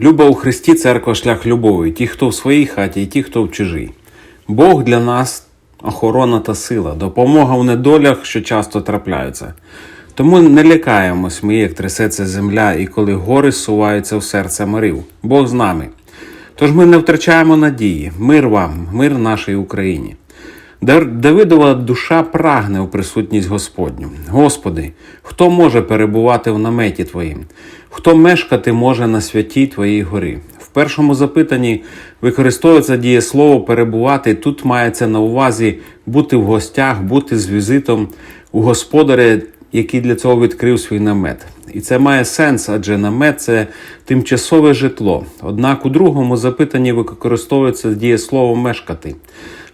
Люба у Христі церква шлях любові, ті, хто в своїй хаті, і ті, хто в чужій. Бог для нас охорона та сила, допомога в недолях, що часто трапляються. Тому не лякаємось ми, як трясеться земля, і коли гори суваються в серце морів. Бог з нами. Тож ми не втрачаємо надії. Мир вам, мир нашій Україні. Давидова душа прагне у присутність Господню. Господи, хто може перебувати в наметі Твоїм? Хто мешкати може на святій Твоїй горі? В першому запитанні використовується дієслово перебувати. Тут мається на увазі бути в гостях, бути з візитом у господаря, який для цього відкрив свій намет. І це має сенс, адже намет це тимчасове житло. Однак у другому запитанні використовується дієслово мешкати.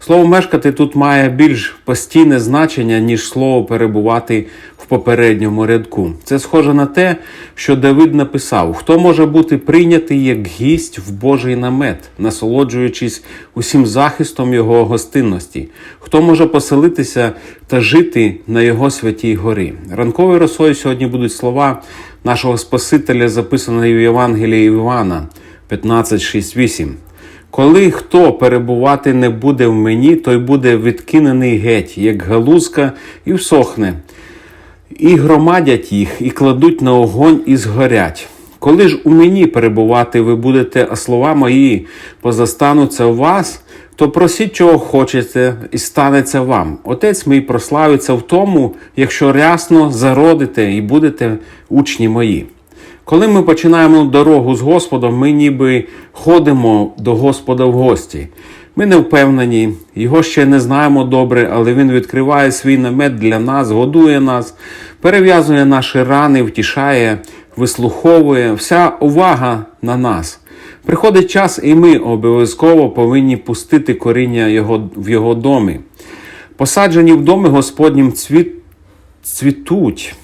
Слово мешкати тут має більш постійне значення, ніж слово перебувати в попередньому рядку. Це схоже на те, що Давид написав: хто може бути прийнятий як гість в Божий намет, насолоджуючись усім захистом його гостинності, хто може поселитися та жити на його святій горі. Ранковою росою сьогодні будуть слова нашого Спасителя, записані в Євангелії Івана 15.6.8. Коли хто перебувати не буде в мені, той буде відкинений геть, як галузка, і всохне. І громадять їх, і кладуть на огонь, і згорять. Коли ж у мені перебувати ви будете, а слова мої позастануться у вас, то просіть, чого хочете, і станеться вам. Отець мій прославиться в тому, якщо рясно зародите і будете учні мої. Коли ми починаємо дорогу з Господом, ми ніби ходимо до Господа в гості. Ми не впевнені, його ще не знаємо добре, але він відкриває свій намет для нас, годує нас, перев'язує наші рани, втішає, вислуховує. Вся увага на нас. Приходить час, і ми обов'язково повинні пустити коріння його, в його домі. Посаджені в домі Господнім цвіт, цвітуть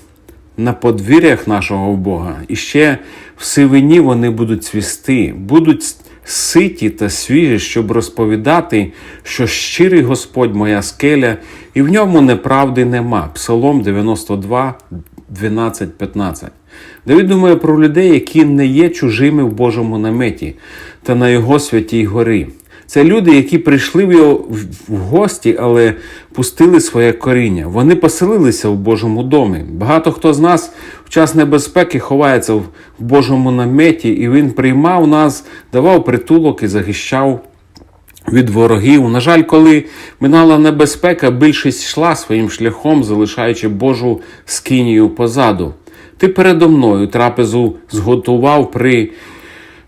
на подвір'ях нашого Бога, і ще в сивині вони будуть цвісти, будуть ситі та свіжі, щоб розповідати, що щирий Господь моя скеля, і в ньому неправди нема. Псалом 92, 12, 15. Давид думає про людей, які не є чужими в Божому наметі та на його святій горі. Це люди, які прийшли в його в- гості, але пустили своє коріння. Вони поселилися в Божому домі. Багато хто з нас в час небезпеки ховається в Божому наметі, і він приймав нас, давав притулок і захищав від ворогів. На жаль, коли минала небезпека, більшість йшла своїм шляхом, залишаючи Божу скинію позаду. Ти передо мною трапезу зготував при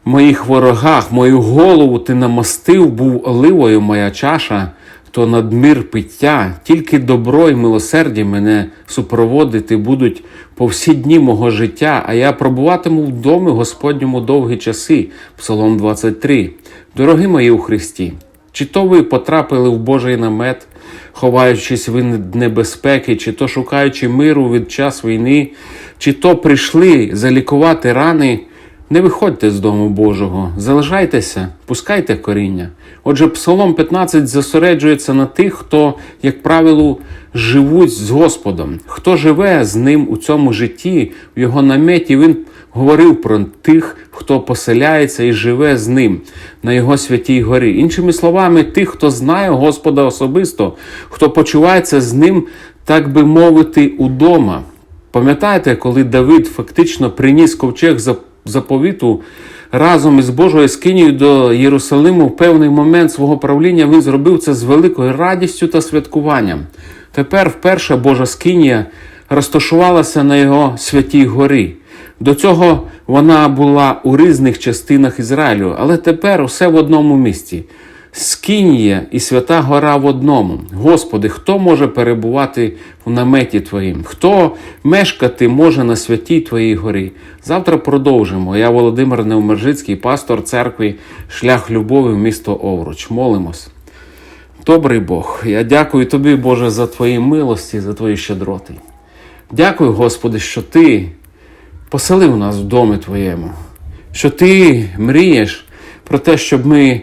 моїх ворогах, мою голову ти намастив, був оливою моя чаша, то надмір пиття, тільки добро і милосердя мене супроводити будуть по всі дні мого життя, а я пробуватиму в домі Господньому довгі часи. Псалом 23. Дорогі мої у Христі, чи то ви потрапили в Божий намет, ховаючись від небезпеки, чи то шукаючи миру від час війни, чи то прийшли залікувати рани. Не виходьте з дому Божого, залишайтеся, пускайте коріння. Отже, Псалом 15 зосереджується на тих, хто, як правило, живуть з Господом, хто живе з ним у цьому житті, в його наметі. Він говорив про тих, хто поселяється і живе з ним на його святій горі. Іншими словами, тих, хто знає Господа особисто, хто почувається з ним, так би мовити, удома. Пам'ятаєте, коли Давид фактично приніс ковчег за- заповіту разом із Божою скинію до Єрусалиму в певний момент свого правління він зробив це з великою радістю та святкуванням. Тепер вперше Божа скинія розташувалася на його святій горі. До цього вона була у різних частинах Ізраїлю, але тепер усе в одному місці. Скинія і свята гора в одному. Господи, хто може перебувати в наметі Твоїм? Хто мешкати може на святій Твоїй горі? Завтра продовжимо. Я Володимир Невмержицький, пастор церкви Шлях Любові в місто Овруч. Молимось. Добрий Бог, я дякую Тобі, Боже, за Твої милості, за Твої щедроти. Дякую, Господи, що Ти поселив нас в домі Твоєму, що Ти мрієш про те, щоб ми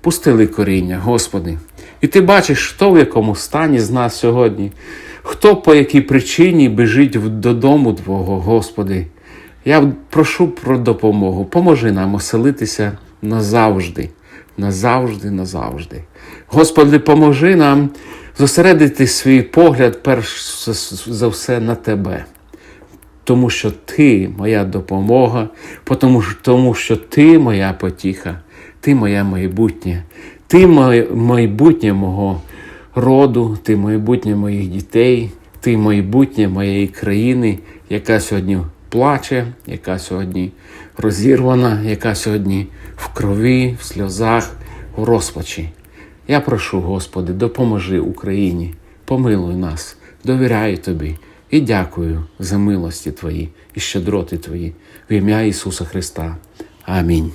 пустили коріння, Господи. І ти бачиш, хто в якому стані з нас сьогодні, хто по якій причині біжить додому Твого, Господи. Я прошу про допомогу. Поможи нам оселитися назавжди, назавжди, назавжди. Господи, поможи нам зосередити свій погляд перш за все на Тебе. Тому що Ти моя допомога, тому що Ти моя потіха, Ти моє майбутнє, Ти майбутнє мого роду, Ти майбутнє моїх дітей, Ти майбутнє моєї країни, яка сьогодні плаче, яка сьогодні розірвана, яка сьогодні в крові, в сльозах, в розпачі. Я прошу, Господи, допоможи Україні, помилуй нас, довіряю Тобі і дякую за милості Твої і щедроти Твої в ім'я Ісуса Христа. Амінь.